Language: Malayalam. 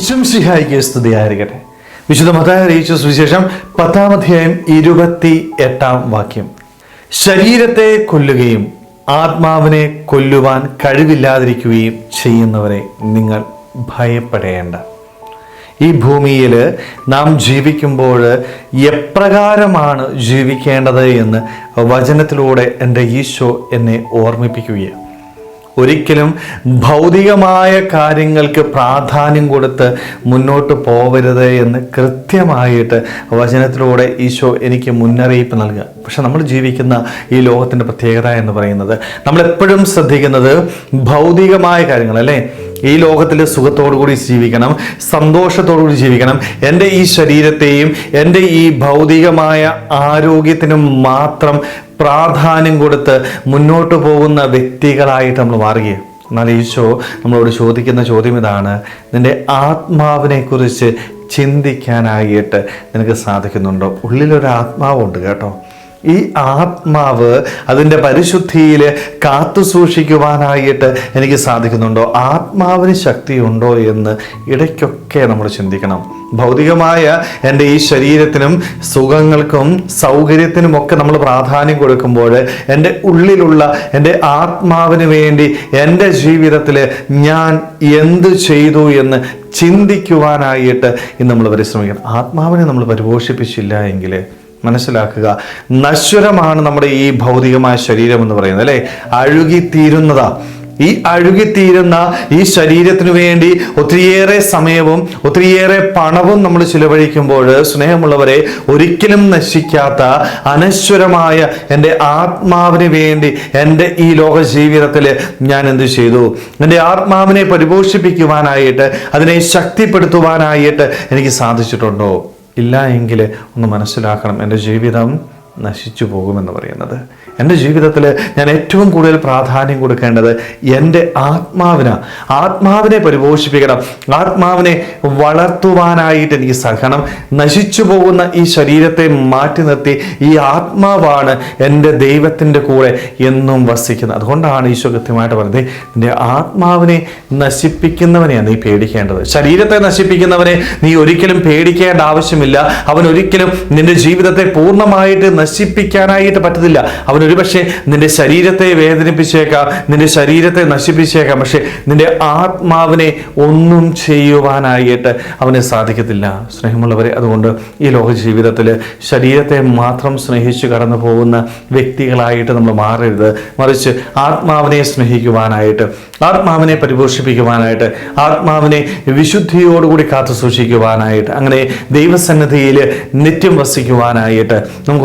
ഇശംസിഹായിക്ക് സ്തുതിയായിരിക്കട്ടെ. വിശുദ്ധ മതായ അറിയിച്ച സുവിശേഷം പത്താം അധ്യായം ഇരുപത്തി എട്ടാം വാക്യം. ശരീരത്തെ കൊല്ലുകയും ആത്മാവിനെ കൊല്ലുവാൻ കഴിവില്ലാതിരിക്കുകയും ചെയ്യുന്നവരെ നിങ്ങൾ ഭയപ്പെടേണ്ട. ഈ ഭൂമിയിൽ നാം ജീവിക്കുമ്പോൾ എപ്രകാരമാണ് ജീവിക്കേണ്ടത് എന്ന് വചനത്തിലൂടെ എന്റെ ഈശോ എന്നെ ഓർമ്മിപ്പിക്കുകയാണ്. ഒരിക്കലും ഭൗതികമായ കാര്യങ്ങൾക്ക് പ്രാധാന്യം കൊടുത്ത് മുന്നോട്ട് പോവരുത് എന്ന് കൃത്യമായിട്ട് വചനത്തിലൂടെ ഈശോ എനിക്ക് മുന്നറിയിപ്പ് നൽകുക. പക്ഷെ നമ്മൾ ജീവിക്കുന്ന ഈ ലോകത്തിന്റെ പ്രത്യേകത എന്ന് പറയുന്നത് നമ്മൾ എപ്പോഴും ശ്രദ്ധിക്കുന്നത് ഭൗതികമായ കാര്യങ്ങൾ അല്ലേ? ഈ ലോകത്തിൽ കൂടി ജീവിക്കണം സന്തോഷത്തോടു കൂടി ജീവിക്കണം. എന്റെ ഈ ശരീരത്തെയും എന്റെ ഈ ഭൗതികമായ ആരോഗ്യത്തിനും മാത്രം പ്രാധാന്യം കൊടുത്ത് മുന്നോട്ട് പോകുന്ന വ്യക്തികളായിട്ട് നമ്മൾ മാറുകയും എന്നാൽ ഈശോ നമ്മളോട് ചോദിക്കുന്ന ചോദ്യം ഇതാണ് നിന്റെ ആത്മാവിനെ കുറിച്ച് ചിന്തിക്കാനായിട്ട് നിനക്ക് സാധിക്കുന്നുണ്ടോ? ഉള്ളിലൊരു ആത്മാവുണ്ട് കേട്ടോ. ഈ ആത്മാവ് അതിന്റെ പരിശുദ്ധിയിൽ കാത്തു സൂക്ഷിക്കുവാനായിട്ട് എനിക്ക് സാധിക്കുന്നുണ്ടോ? ആത്മാവിന് ശക്തിയുണ്ടോ എന്ന് ഇടയ്ക്കൊക്കെ നമ്മൾ ചിന്തിക്കണം. ഭൗതികമായ എന്റെ ഈ ശരീരത്തിനും സുഖങ്ങൾക്കും സൗകര്യത്തിനും ഒക്കെ നമ്മൾ പ്രാധാന്യം കൊടുക്കുമ്പോൾ എന്റെ ഉള്ളിലുള്ള എന്റെ ആത്മാവിന് വേണ്ടി എന്റെ ജീവിതത്തിൽ ഞാൻ എന്ത് ചെയ്തു എന്ന് ചിന്തിക്കുവാനായിട്ട് ഇന്ന് നമ്മൾ പരിശ്രമിക്കണം. ആത്മാവിനെ നമ്മൾ പരിപോഷിപ്പിച്ചില്ല എങ്കിൽ മനസ്സിലാക്കുക. നശ്വരമാണ് നമ്മുടെ ഈ ഭൗതികമായ ശരീരം എന്ന് പറയുന്നത് അല്ലെ? അഴുകിത്തീരുന്നതാ. ഈ അഴുകിത്തീരുന്ന ഈ ശരീരത്തിനു വേണ്ടി ഒത്തിരിയേറെ സമയവും ഒത്തിരിയേറെ പണവും നമ്മൾ ചിലവഴിക്കുമ്പോൾ സ്നേഹമുള്ളവരെ ഒരിക്കലും നശിക്കാത്ത അനശ്വരമായ എന്റെ ആത്മാവിന് വേണ്ടി എന്റെ ഈ ലോക ജീവിതത്തിൽ ഞാൻ എന്ത് ചെയ്തു? എന്റെ ആത്മാവിനെ പരിപോഷിപ്പിക്കുവാനായിട്ട് അതിനെ ശക്തിപ്പെടുത്തുവാനായിട്ട് എനിക്ക് സാധിച്ചിട്ടുണ്ടോ? ഇല്ല എങ്കിൽ ഒന്ന് മനസ്സിലാക്കണം. എന്റെ ജീവിതം നശിച്ചു പോകുമെന്ന് പറയുന്നത്. എന്റെ ജീവിതത്തിൽ ഞാൻ ഏറ്റവും കൂടുതൽ പ്രാധാന്യം കൊടുക്കേണ്ടത് എന്റെ ആത്മാവിന്. ആത്മാവിനെ പരിപോഷിപ്പിക്കണം. ആത്മാവിനെ വളർത്തുവാനായിട്ട് എനിക്ക് സഹനം. നശിച്ചു പോകുന്ന ഈ ശരീരത്തെ മാറ്റി നിർത്തി ഈ ആത്മാവാണ് എന്റെ ദൈവത്തിന്റെ കൂടെ എന്നും വസിക്കുന്നത്. അതുകൊണ്ടാണ് ഈശോ കൃത്യമായിട്ട് പറയുന്നത് നിന്റെ ആത്മാവിനെ നശിപ്പിക്കുന്നവനെയാണ് നീ പേടിക്കേണ്ടത്. ശരീരത്തെ നശിപ്പിക്കുന്നവനെ നീ ഒരിക്കലും പേടിക്കേണ്ട ആവശ്യമില്ല. അവൻ ഒരിക്കലും നിന്റെ ജീവിതത്തെ പൂർണമായിട്ട് നശിപ്പിക്കാനായിട്ട് പറ്റത്തില്ല. അവൻ ഒരുപക്ഷെ നിന്റെ ശരീരത്തെ വേദനിപ്പിച്ചേക്കാം നിന്റെ ശരീരത്തെ നശിപ്പിച്ചേക്കാം പക്ഷെ നിന്റെ ആത്മാവിനെ ഒന്നും ചെയ്യുവാനായിട്ട് അവന് സാധിക്കത്തില്ല. സ്നേഹമുള്ളവരെ അതുകൊണ്ട് ഈ ലോക ജീവിതത്തിൽ ശരീരത്തെ മാത്രം സ്നേഹിച്ചു കടന്നു പോകുന്ന വ്യക്തികളായിട്ട് നമ്മൾ മാറരുത്. മറിച്ച് ആത്മാവിനെ സ്നേഹിക്കുവാനായിട്ട് ആത്മാവിനെ പരിപോഷിപ്പിക്കുവാനായിട്ട് ആത്മാവിനെ വിശുദ്ധിയോടുകൂടി കാത്തു സൂക്ഷിക്കുവാനായിട്ട് അങ്ങനെ ദൈവസന്നിധിയിൽ നിത്യം വസിക്കുവാനായിട്ട് നമുക്ക്